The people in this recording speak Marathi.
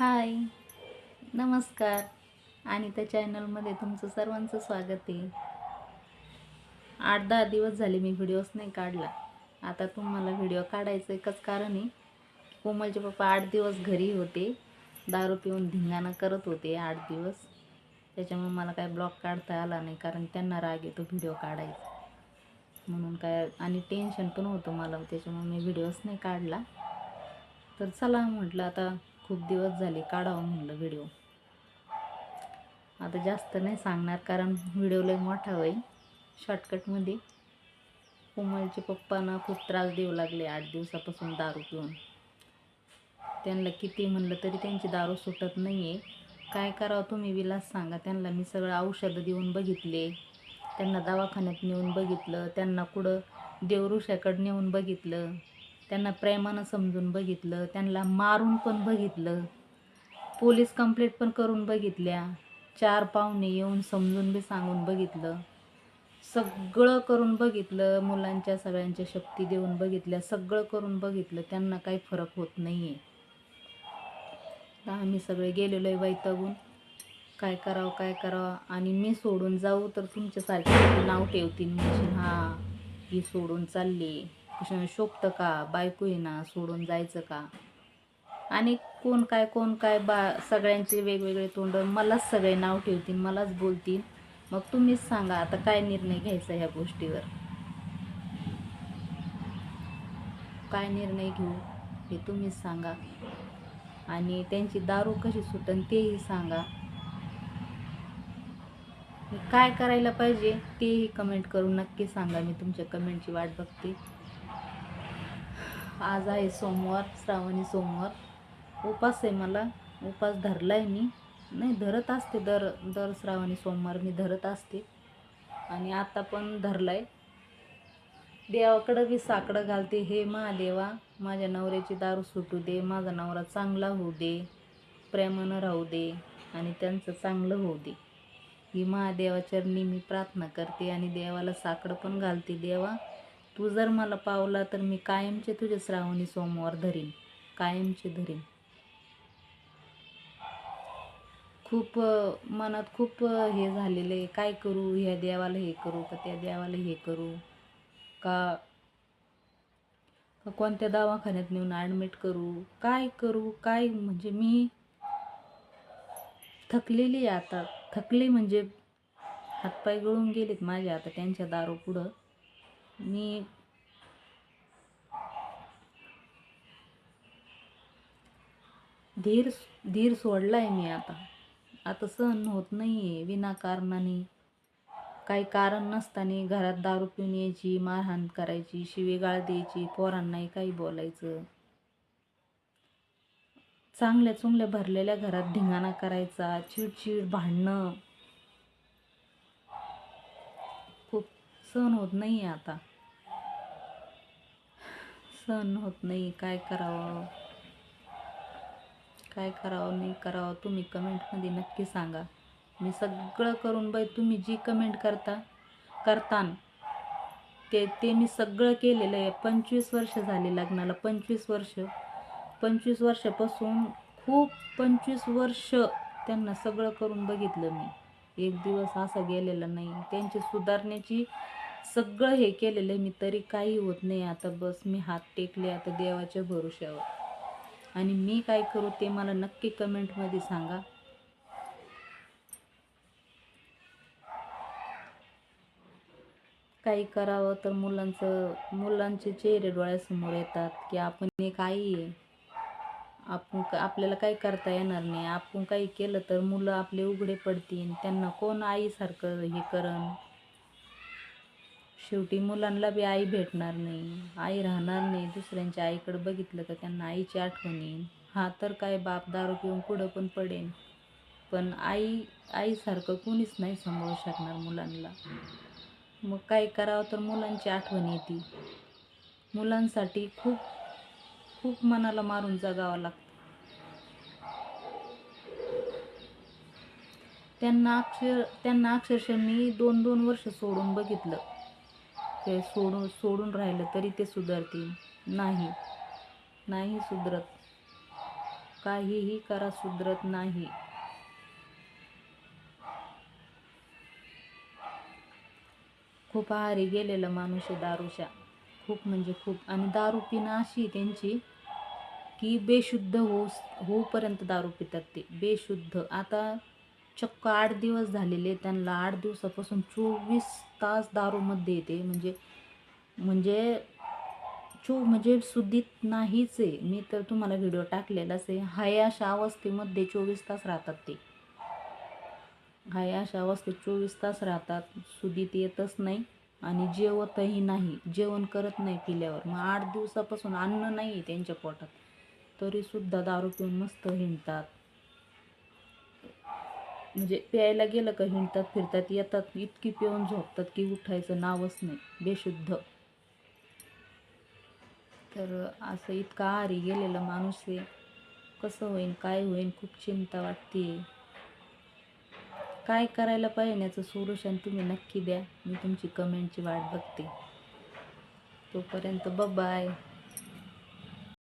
हाय. नमस्कार. आणि त्या चॅनलमध्ये तुमचं सर्वांचं स्वागत आहे. आठ दहा दिवस झाले मी व्हिडिओच नाही काढला. आता तुम्हाला व्हिडिओ काढायचं एकच कारण आहे कोमलचे पप्पा आठ दिवस घरी होते. दारू पिऊन धिंगाणा करत होते आठ दिवस. त्याच्यामुळे मला काय ब्लॉग काढता आला नाही कारण त्यांना राग येतो व्हिडिओ काढायचा. म्हणून काय आणि टेन्शन पण होतं मला त्याच्यामुळे मी व्हिडिओच नाही काढला. तर चला म्हटलं आता खूप दिवस झाले काढावं म्हणलं व्हिडिओ आता जास्त नाही सांगणार कारण व्हिडिओ लय मोठा होईल. शॉर्टकटमध्ये कोमलचे पप्पांना खूप त्रास देऊ लागले आठ दिवसापासून दारू पिऊन. त्यांना किती म्हणलं तरी त्यांची दारू सुटत नाही आहे काय करावं तुम्ही विलास सांगा. त्यांना मी सगळं औषधं देऊन बघितले. त्यांना दवाखान्यात नेऊन बघितलं. त्यांना कुठं देवरुषाकडं नेऊन बघितलं. त्यांना प्रेमानं समजून बघितलं त्यांना मारून पण बघितलं पोलीस कंप्लेंट पण करून बघितल्या चार पाहुणे येऊन समजून बी सांगून बघितलं सगळं करून बघितलं मुलांच्या सगळ्यांच्या शक्ती देऊन बघितल्या सगळं करून बघितलं त्यांना काही फरक होत नाही आहे आम्ही सगळे गेलेलो आहे वैतागून. काय करावं काय करावं? आणि मी सोडून जाऊ तर तुमच्यासारखे नाव ठेवतील म्हणजे हां ही सोडून चालली आहे शोभतं का? बायको आहे ना सोडून जायचं का? आणि कोण काय कोण काय बा सगळ्यांचे वेगवेगळे तोंड मलाच सगळे नाव ठेवतील मलाच बोलतील. मग तुम्हीच सांगा आता काय निर्णय घ्यायचा ह्या गोष्टीवर? काय निर्णय घेऊ हे तुम्हीच सांगा. आणि त्यांची दारू कशी सुटन तेही सांगा. काय करायला पाहिजे तेही कमेंट करून नक्की सांगा. मी तुमच्या कमेंटची वाट बघते. आज आहे सोमवार श्रावणी सोमवार. उपास आहे मला. उपास धरला आहे मी. नाही धरत असते दर दर श्रावणी सोमवार मी धरत असते. आणि आता पण धरला आहे देवाकडं बी साकडं घालते. हे महादेवा माझ्या नवऱ्याची दारू सुटू दे. माझा नवरा चांगला होऊ दे. प्रेमानं राहू दे. आणि त्यांचं चांगलं होऊ दे. ही महादेवाचरणी मी प्रार्थना करते. आणि देवाला साकडं पण घालते. देवा तू जर मला पावला तर मी कायमचे तुझे श्रावणी सोमवार धरीन. कायमचे धरीन. खूप मनात खूप हे झालेलं आहे. काय करू? ह्या देवाला हे करू का त्या देवाला हे करू? का कोणत्या दवाखान्यात नेऊन ॲडमिट करू? काय करू? काय म्हणजे मी थकलेली आहे आता. थकले म्हणजे हातपाय गळून गेलेत माझे आता त्यांच्या दारू पुढं मी धीर धीर सोडला आहे मी आता. आता सहन होत नाही आहे विनाकारणाने काही कारण नसताना घरात दारू पिऊन यायची मारहाण करायची शिवेगाळ द्यायची पोरांनाही काही बोलायचं. चांगल्या चुंगल्या भरलेल्या घरात धिंगाणा करायचा चिडचिड भांडणं. खूप सहन होत नाही आहे आता. सहन होत नाही. काय करावं? काय करावं नाही करावं तुम्ही कमेंटमध्ये नक्की सांगा. मी सगळं करून बाई तुम्ही जी कमेंट करता करतान ते ते मी सगळं केलेलं आहे. पंचवीस वर्ष झाले लग्नाला. पंचवीस वर्ष. पंचवीस वर्षापासून खूप पंचवीस वर्ष त्यांना सगळं करून बघितलं मी. एक दिवस असा गेलेला नाही. त्यांची सुधारण्याची सगळं हे केलेलं आहे मी तरी काही होत नाही. आता बस मी हात टेकले आता देवाच्या भरोश्यावर. आणि मी काय करू ते मला नक्की कमेंटमध्ये सांगा. काही करावं तर मुलांचं मुलांचे चेहरे डोळ्यासमोर येतात की आपण एक काही आहे. आपण आपल्याला काही करता येणार नाही. आपण काही केलं तर मुलं आपले उघडे पडतील. त्यांना कोण आईसारखं हे करण? शेवटी मुलांना बी आई भेटणार नाही. आई राहणार नाही. दुसऱ्यांच्या आईकडे बघितलं का त्यांना आईची आठवण येईल. हा तर काय बाप दारू पिऊन कुठं पण पडेन. पण आई आईसारखं कोणीच नाही सांभाळू शकणार मुलांना. मग काय करावं तर मुलांची आठवण येते. मुलांसाठी खूप खूप मनाला मारून जगावं लागतं. त्यांना अक्षर त्यांना अक्षरशः मी दोन दोन वर्ष सोडून बघितलं. ते सोडून सोडून राहिलं तरी ते सुधारतील. नाही. नाही सुधरत. काहीही करा सुधरत नाही. खूप आहारी गेलेला माणूस आहे दारूच्या. खूप म्हणजे खूप. आणि दारू पिणं अशी त्यांची की बेशुद्ध हो होऊपर्यंत दारू पितात ते. बेशुद्ध. आता चक्क आठ दिवस झालेले त्यांना आठ दिवसापासून चोवीस तास दारूमध्ये येते. म्हणजे म्हणजे चो म्हणजे सुद्धीत नाहीच आहे. मी तर तुम्हाला व्हिडिओ टाकलेलाच आहे. हाय अशा अवस्थेमध्ये चोवीस तास राहतात ते. हाय अशा अवस्थेत चोवीस तास राहतात. सुदीत येतच नाही आणि जेवतही नाही. जेवण करत नाही पिल्यावर. मग आठ दिवसापासून अन्न नाही आहे त्यांच्या पोटात. तरीसुद्धा दारू पिऊन मस्त हिंडतात. म्हणजे प्यायला गेलं का हिंडतात फिरतात येतात इतकी पिऊन झोपतात की उठायचं नावच नाही. बेशुद्ध. तर असं इतका आहारी गेलेला माणूस आहे. कसं होईन काय होईन खूप चिंता वाटते. काय करायला पाहिजे याचं सोल्युशन तुम्ही नक्की द्या. मी तुमची कमेंटची वाट बघते. तोपर्यंत बाय